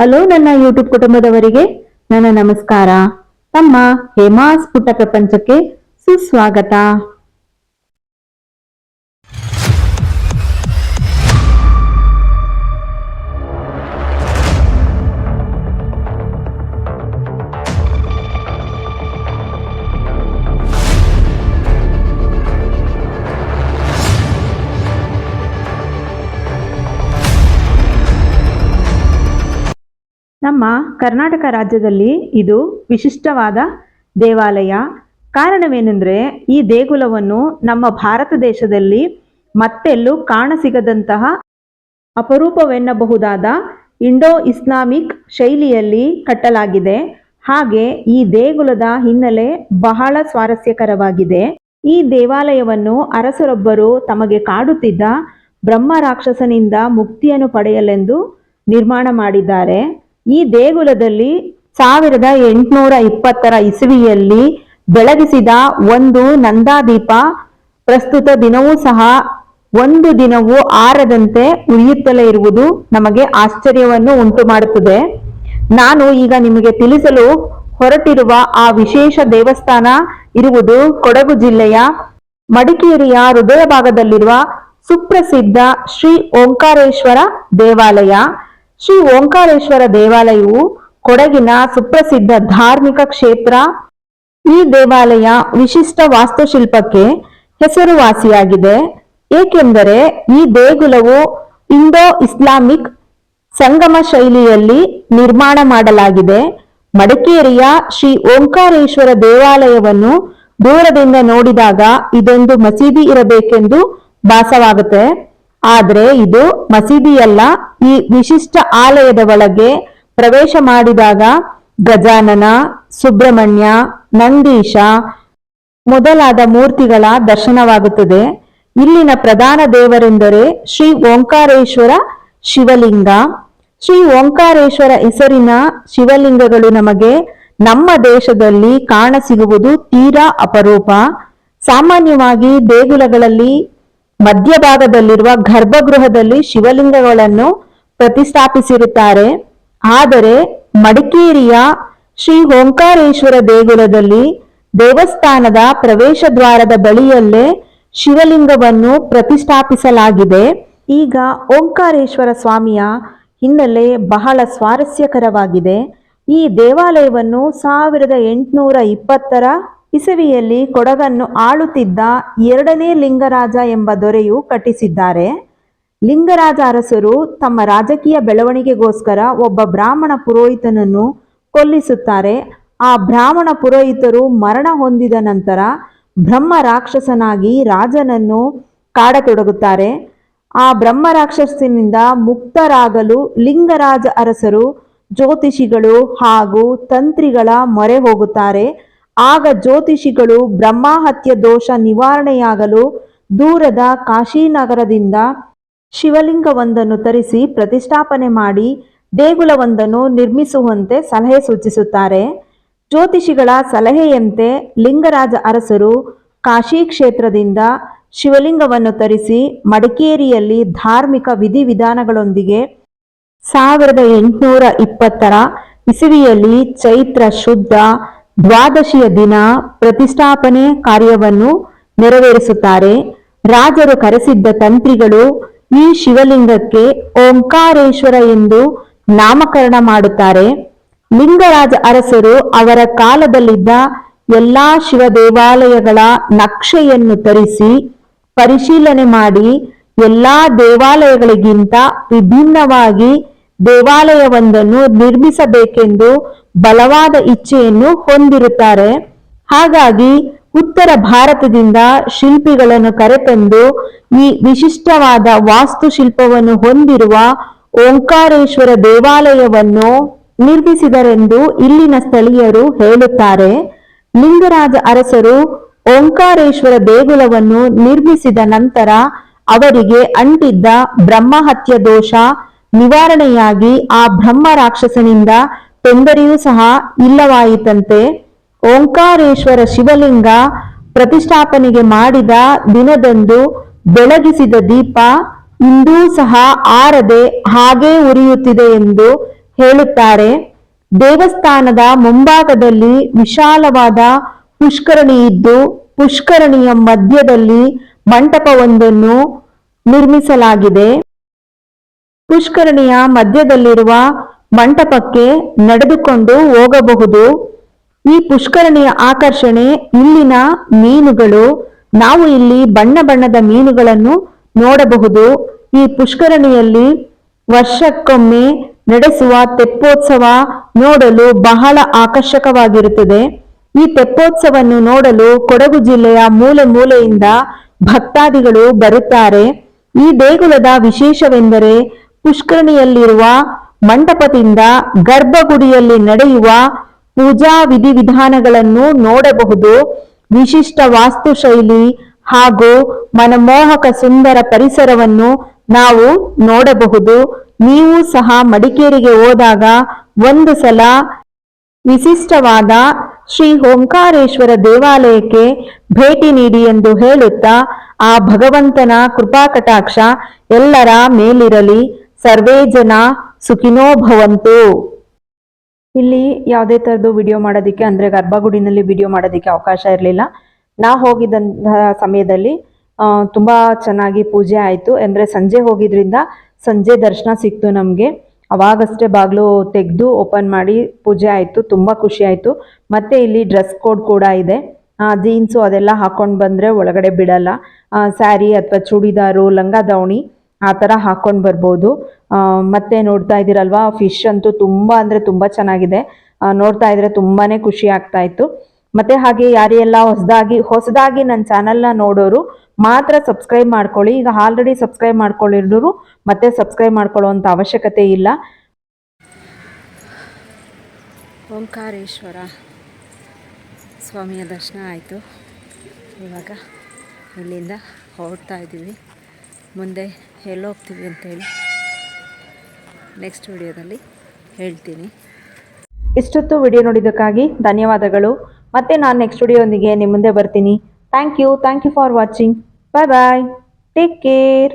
Hello ನನ್ನ YouTube ಕುಟುಂಬದವರಿಗೆ ನನ್ನ ನಮಸ್ಕಾರ. ತಮ್ಮ ಹೇಮಾಸ್ ಪುಟ್ಟ ಪ್ರಪಂಚಕ್ಕೆ ಸುಸ್ವಾಗತ. ನಮ್ಮ ಕರ್ನಾಟಕ ರಾಜ್ಯದಲ್ಲಿ ಇದು ವಿಶಿಷ್ಟವಾದ ದೇವಾಲಯ. ಕಾರಣವೇನೆಂದರೆ ಈ ದೇಗುಲವನ್ನು ನಮ್ಮ ಭಾರತ ದೇಶದಲ್ಲಿ ಮತ್ತೆಲ್ಲೂ ಕಾಣಸಿಗದಂತಹ ಅಪರೂಪವೆನ್ನಬಹುದಾದ ಇಂಡೋ ಇಸ್ಲಾಮಿಕ್ ಶೈಲಿಯಲ್ಲಿ ಕಟ್ಟಲಾಗಿದೆ. ಹಾಗೆ ಈ ದೇಗುಲದ ಹಿನ್ನೆಲೆ ಬಹಳ ಸ್ವಾರಸ್ಯಕರವಾಗಿದೆ. ಈ ದೇವಾಲಯವನ್ನು ಅರಸರೊಬ್ಬರು ತಮಗೆ ಕಾಡುತ್ತಿದ್ದ ಬ್ರಹ್ಮ ರಾಕ್ಷಸನಿಂದ ಮುಕ್ತಿಯನ್ನು ಪಡೆಯಲೆಂದು ನಿರ್ಮಾಣ ಮಾಡಿದ್ದಾರೆ. ಈ ದೇಗುಲದಲ್ಲಿ ಸಾವಿರದ ಎಂಟುನೂರ ಇಪ್ಪತ್ತರ ಇಸವಿಯಲ್ಲಿ ಬೆಳಗಿಸಿದ ಒಂದು ನಂದಾದೀಪ ಪ್ರಸ್ತುತ ದಿನವೂ ಸಹ ಒಂದು ದಿನವೂ ಆರದಂತೆ ಉಳಿಯುತ್ತಲೇ ಇರುವುದು ನಮಗೆ ಆಶ್ಚರ್ಯವನ್ನು ಉಂಟು ಮಾಡುತ್ತದೆ ನಾನು ಈಗ ನಿಮಗೆ ತಿಳಿಸಲು ಹೊರಟಿರುವ ಆ ವಿಶೇಷ ದೇವಸ್ಥಾನ ಇರುವುದು ಕೊಡಗು ಜಿಲ್ಲೆಯ ಮಡಿಕೇರಿಯ ಹೃದಯ ಭಾಗದಲ್ಲಿರುವ ಸುಪ್ರಸಿದ್ಧ ಶ್ರೀ ಓಂಕಾರೇಶ್ವರ ದೇವಾಲಯ. ಶ್ರೀ ಓಂಕಾರೇಶ್ವರ ದೇವಾಲಯವು ಕೊಡಗಿನ ಸುಪ್ರಸಿದ್ಧ ಧಾರ್ಮಿಕ ಕ್ಷೇತ್ರ. ಈ ದೇವಾಲಯ ವಿಶಿಷ್ಟ ವಾಸ್ತುಶಿಲ್ಪಕ್ಕೆ ಹೆಸರುವಾಸಿಯಾಗಿದೆ. ಏಕೆಂದರೆ ಈ ದೇಗುಲವು ಇಂಡೋ ಇಸ್ಲಾಮಿಕ್ ಸಂಗಮ ಶೈಲಿಯಲ್ಲಿ ನಿರ್ಮಾಣ ಮಾಡಲಾಗಿದೆ. ಮಡಿಕೇರಿಯ ಶ್ರೀ ಓಂಕಾರೇಶ್ವರ ದೇವಾಲಯವನ್ನು ದೂರದಿಂದ ನೋಡಿದಾಗ ಇದೊಂದು ಮಸೀದಿ ಇರಬೇಕೆಂದು ಭಾಸವಾಗುತ್ತೆ. ಆದರೆ ಇದು ಮಸೀದಿಯಲ್ಲ, ಈ ವಿಶಿಷ್ಟ ಆಲಯದ ಒಳಗೆ ಪ್ರವೇಶ ಮಾಡಿದಾಗ ಗಜಾನನ, ಸುಬ್ರಹ್ಮಣ್ಯ, ನಂದೀಶ ಮೊದಲಾದ ಮೂರ್ತಿಗಳ ದರ್ಶನವಾಗುತ್ತದೆ. ಇಲ್ಲಿನ ಪ್ರಧಾನ ದೇವರೆಂದರೆ ಶ್ರೀ ಓಂಕಾರೇಶ್ವರ ಶಿವಲಿಂಗ. ಶ್ರೀ ಓಂಕಾರೇಶ್ವರ ಹೆಸರಿನ ಶಿವಲಿಂಗಗಳು ನಮಗೆ ನಮ್ಮ ದೇಶದಲ್ಲಿ ಕಾಣಸಿಗುವುದು ತೀರಾ ಅಪರೂಪ. ಸಾಮಾನ್ಯವಾಗಿ ದೇಗುಲಗಳಲ್ಲಿ ಮಧ್ಯಭಾಗದಲ್ಲಿರುವ ಗರ್ಭಗೃಹದಲ್ಲಿ ಶಿವಲಿಂಗಗಳನ್ನು ಪ್ರತಿಷ್ಠಾಪಿಸಿರುತ್ತಾರೆ. ಆದರೆ ಮಡಿಕೇರಿಯ ಶ್ರೀ ಓಂಕಾರೇಶ್ವರ ದೇಗುಲದಲ್ಲಿ ದೇವಸ್ಥಾನದ ಪ್ರವೇಶ ದ್ವಾರದ ಬಳಿಯಲ್ಲೇ ಶಿವಲಿಂಗವನ್ನು ಪ್ರತಿಷ್ಠಾಪಿಸಲಾಗಿದೆ. ಈಗ ಓಂಕಾರೇಶ್ವರ ಸ್ವಾಮಿಯ ಹಿನ್ನೆಲೆ ಬಹಳ ಸ್ವಾರಸ್ಯಕರವಾಗಿದೆ. ಈ ದೇವಾಲಯವನ್ನು ಸಾವಿರದ ಎಂಟುನೂರ ಇಪ್ಪತ್ತರ ಇಸವಿಯಲ್ಲಿ ಕೊಡಗನ್ನು ಆಳುತ್ತಿದ್ದ ಎರಡನೇ ಲಿಂಗರಾಜ ಎಂಬ ದೊರೆಯು ಕಟ್ಟಿಸಿದ್ದಾರೆ. ಲಿಂಗರಾಜ ಅರಸರು ತಮ್ಮ ರಾಜಕೀಯ ಬೆಳವಣಿಗೆಗೋಸ್ಕರ ಒಬ್ಬ ಬ್ರಾಹ್ಮಣ ಪುರೋಹಿತನನ್ನು ಕೊಲ್ಲಿಸುತ್ತಾರೆ. ಆ ಬ್ರಾಹ್ಮಣ ಪುರೋಹಿತರು ಮರಣ ಹೊಂದಿದ ನಂತರ ಬ್ರಹ್ಮ ರಾಕ್ಷಸನಾಗಿ ರಾಜನನ್ನು ಕಾಡತೊಡಗುತ್ತಾರೆ. ಆ ಬ್ರಹ್ಮ ರಾಕ್ಷಸನಿಂದ ಮುಕ್ತರಾಗಲು ಲಿಂಗರಾಜ ಅರಸರು ಜ್ಯೋತಿಷಿಗಳು ಹಾಗೂ ತಂತ್ರಿಗಳ ಮೊರೆ ಹೋಗುತ್ತಾರೆ. ಆಗ ಜ್ಯೋತಿಷಿಗಳು ಬ್ರಹ್ಮಹತ್ಯ ದೋಷ ನಿವಾರಣೆಯಾಗಲು ದೂರದ ಕಾಶಿನಗರದಿಂದ ಶಿವಲಿಂಗವೊಂದನ್ನು ತರಿಸಿ ಪ್ರತಿಷ್ಠಾಪನೆ ಮಾಡಿ ದೇಗುಲವೊಂದನ್ನು ನಿರ್ಮಿಸುವಂತೆ ಸಲಹೆ ಸೂಚಿಸುತ್ತಾರೆ. ಜ್ಯೋತಿಷಿಗಳ ಸಲಹೆಯಂತೆ ಲಿಂಗರಾಜ ಅರಸರು ಕಾಶಿ ಕ್ಷೇತ್ರದಿಂದ ಶಿವಲಿಂಗವನ್ನು ತರಿಸಿ ಮಡಿಕೇರಿಯಲ್ಲಿ ಧಾರ್ಮಿಕ ವಿಧಿವಿಧಾನಗಳೊಂದಿಗೆ ಸಾವಿರದ ಎಂಟುನೂರ ಇಪ್ಪತ್ತರ ಇಸವಿಯಲ್ಲಿ ಚೈತ್ರ ಶುದ್ಧ ದ್ವಾದಶಿಯ ದಿನ ಪ್ರತಿಷ್ಠಾಪನೆ ಕಾರ್ಯವನ್ನು ನೆರವೇರಿಸುತ್ತಾರೆ. ರಾಜರು ಕರೆಸಿದ್ದ ತಂತ್ರಿಗಳು ಈ ಶಿವಲಿಂಗಕ್ಕೆ ಓಂಕಾರೇಶ್ವರ ಎಂದು ನಾಮಕರಣ ಮಾಡುತ್ತಾರೆ. ಲಿಂಗರಾಜ ಅರಸರು ಅವರ ಕಾಲದಲ್ಲಿದ್ದ ಎಲ್ಲಾ ಶಿವ ದೇವಾಲಯಗಳ ನಕ್ಷೆಯನ್ನು ತರಿಸಿ ಪರಿಶೀಲನೆ ಮಾಡಿ ಎಲ್ಲಾ ದೇವಾಲಯಗಳಿಗಿಂತ ವಿಭಿನ್ನವಾಗಿ ದೇವಾಲಯವೊಂದನ್ನು ನಿರ್ಮಿಸಬೇಕೆಂದು ಬಲವಾದ ಇಚ್ಛೆಯನ್ನು ಹೊಂದಿರುತ್ತಾರೆ. ಹಾಗಾಗಿ ಉತ್ತರ ಭಾರತದಿಂದ ಶಿಲ್ಪಿಗಳನ್ನು ಕರೆತಂದು ಈ ವಿಶಿಷ್ಟವಾದ ವಾಸ್ತುಶಿಲ್ಪವನ್ನು ಹೊಂದಿರುವ ಓಂಕಾರೇಶ್ವರ ದೇವಾಲಯವನ್ನು ನಿರ್ಮಿಸಿದರೆಂದು ಇಲ್ಲಿನ ಸ್ಥಳೀಯರು ಹೇಳುತ್ತಾರೆ. ಲಿಂಗರಾಜ ಅರಸರು ಓಂಕಾರೇಶ್ವರ ದೇಗುಲವನ್ನು ನಿರ್ಮಿಸಿದ ನಂತರ ಅವರಿಗೆ ಅಂಟಿದ್ದ ಬ್ರಹ್ಮಹತ್ಯ ದೋಷ ನಿವಾರಣೆಯಾಗಿ ಆ ಬ್ರಹ್ಮ ರಾಕ್ಷಸನಿಂದ ತೊಂದರೆಯೂ ಸಹ ಇಲ್ಲವಾಯಿತಂತೆ ಓಂಕಾರೇಶ್ವರ ಶಿವಲಿಂಗ ಪ್ರತಿಷ್ಠಾಪನೆಗೆ ಮಾಡಿದ ದಿನದಂದು ಬೆಳಗಿಸಿದ ದೀಪ ಇಂದೂ ಸಹ ಆರದೆ ಹಾಗೇ ಉರಿಯುತ್ತಿದೆ ಎಂದು ಹೇಳುತ್ತಾರೆ. ದೇವಸ್ಥಾನದ ಮುಂಭಾಗದಲ್ಲಿ ವಿಶಾಲವಾದ ಪುಷ್ಕರಣಿ ಇದ್ದು ಪುಷ್ಕರಣಿಯ ಮಧ್ಯದಲ್ಲಿ ಮಂಟಪವೊಂದನ್ನು ನಿರ್ಮಿಸಲಾಗಿದೆ. ಪುಷ್ಕರಣಿಯ ಮಧ್ಯದಲ್ಲಿರುವ ಮಂಟಪಕ್ಕೆ ನಡೆದುಕೊಂಡು ಹೋಗಬಹುದು. ಈ ಪುಷ್ಕರಣಿಯ ಆಕರ್ಷಣೆ ಇಲ್ಲಿನ ಮೀನುಗಳು. ನಾವು ಇಲ್ಲಿ ಬಣ್ಣ ಬಣ್ಣದ ಮೀನುಗಳನ್ನು ನೋಡಬಹುದು. ಈ ಪುಷ್ಕರಣಿಯಲ್ಲಿ ವರ್ಷಕ್ಕೊಮ್ಮೆ ನಡೆಸುವ ತೆಪ್ಪೋತ್ಸವ ನೋಡಲು ಬಹಳ ಆಕರ್ಷಕವಾಗಿರುತ್ತದೆ. ಈ ತೆಪ್ಪೋತ್ಸವವನ್ನು ನೋಡಲು ಕೊಡಗು ಜಿಲ್ಲೆಯ ಮೂಲೆ ಮೂಲೆಯಿಂದ ಭಕ್ತಾದಿಗಳು ಬರುತ್ತಾರೆ. ಈ ದೇಗುಲದ ವಿಶೇಷವೆಂದರೆ ಪುಷ್ಕರಣಿಯಲ್ಲಿರುವ ಮಂಟಪದಿಂದ ಗರ್ಭಗುಡಿಯಲ್ಲಿ ನಡೆಯುವ ಪೂಜಾ ವಿಧಿವಿಧಾನಗಳನ್ನು ನೋಡಬಹುದು. ವಿಶಿಷ್ಟ ವಾಸ್ತುಶೈಲಿ ಹಾಗೂ ಮನಮೋಹಕ ಸುಂದರ ಪರಿಸರವನ್ನು ನಾವು ನೋಡಬಹುದು. ನೀವು ಸಹ ಮಡಿಕೇರಿಗೆ ಹೋದಾಗ ಒಂದು ಸಲ ವಿಶಿಷ್ಟವಾದ ಶ್ರೀ ಓಂಕಾರೇಶ್ವರ ದೇವಾಲಯಕ್ಕೆ ಭೇಟಿ ನೀಡಿ ಎಂದು ಹೇಳುತ್ತಾ, ಆ ಭಗವಂತನ ಕೃಪಾ ಕಟಾಕ್ಷ ಎಲ್ಲರ ಮೇಲಿರಲಿ. ಸರ್ವೇ ಜನ ಸುಖಿನೋ ಭವಂತು. ಇಲ್ಲಿ ಯಾವುದೇ ಥರದ್ದು ವಿಡಿಯೋ ಮಾಡೋದಕ್ಕೆ, ಅಂದರೆ ಗರ್ಭಗುಡಿನಲ್ಲಿ ವಿಡಿಯೋ ಮಾಡೋದಕ್ಕೆ ಅವಕಾಶ ಇರಲಿಲ್ಲ. ನಾ ಹೋಗಿದ್ದಂತಹ ಸಮಯದಲ್ಲಿ ತುಂಬಾ ಚೆನ್ನಾಗಿ ಪೂಜೆ ಆಯಿತು. ಅಂದರೆ ಸಂಜೆ ಹೋಗಿದ್ರಿಂದ ಸಂಜೆ ದರ್ಶನ ಸಿಕ್ತು ನಮಗೆ. ಅವಾಗಷ್ಟೇ ಬಾಗಿಲು ತೆಗೆದು ಓಪನ್ ಮಾಡಿ ಪೂಜೆ ಆಯಿತು. ತುಂಬ ಖುಷಿ ಆಯಿತು. ಮತ್ತೆ ಇಲ್ಲಿ ಡ್ರೆಸ್ ಕೋಡ್ ಕೂಡ ಇದೆ. ಜೀನ್ಸು ಅದೆಲ್ಲ ಹಾಕೊಂಡು ಬಂದರೆ ಒಳಗಡೆ ಬಿಡಲ್ಲ. ಸ್ಯಾರಿ ಅಥವಾ ಚೂಡಿದಾರು, ಲಂಗ ದಾವಣಿ ಆ ಥರ ಹಾಕ್ಕೊಂಡು ಬರ್ಬೋದು. ಮತ್ತು ನೋಡ್ತಾ ಇದ್ದೀರಲ್ವಾ ಫಿಶ್ ಅಂತೂ ತುಂಬ ಅಂದರೆ ತುಂಬ ಚೆನ್ನಾಗಿದೆ. ನೋಡ್ತಾ ಇದ್ರೆ ತುಂಬಾ ಖುಷಿ ಆಗ್ತಾ ಇತ್ತು. ಮತ್ತು ಹಾಗೆ ಯಾರೆಲ್ಲ ಹೊಸದಾಗಿ ಹೊಸದಾಗಿ ನನ್ನ ಚಾನಲ್ನ ನೋಡೋರು, ಮಾತ್ರ ಸಬ್ಸ್ಕ್ರೈಬ್ ಮಾಡ್ಕೊಳ್ಳಿ. ಈಗ ಆಲ್ರೆಡಿ ಸಬ್ಸ್ಕ್ರೈಬ್ ಮಾಡ್ಕೊಳ್ಳಿರೋರು, ಮತ್ತೆ ಸಬ್ಸ್ಕ್ರೈಬ್ ಮಾಡ್ಕೊಳ್ಳೋವಂಥ ಅವಶ್ಯಕತೆ ಇಲ್ಲ. ಓಂಕಾರೇಶ್ವರ ಸ್ವಾಮಿಯ ದರ್ಶನ ಆಯಿತು. ಇವಾಗ ಇಲ್ಲಿಂದ ಹೊರಡ್ತಾ ಇದ್ದೀವಿ. ಮುಂದೆ ಎಲ್ಲೋಗ್ತೀವಿ ಅಂತೇಳಿ ನೆಕ್ಸ್ಟ್ ವಿಡಿಯೋದಲ್ಲಿ ಹೇಳ್ತೀನಿ. ಇಷ್ಟೊತ್ತು ವಿಡಿಯೋ ನೋಡಿದ್ದಕ್ಕಾಗಿ ಧನ್ಯವಾದಗಳು. ಮತ್ತೆ ನಾನು ನೆಕ್ಸ್ಟ್ ವಿಡಿಯೋಂದಿಗೆ ನಿಮ್ಮ ಮುಂದೆ ಬರ್ತೀನಿ. Thank you thank you for watching bye bye take care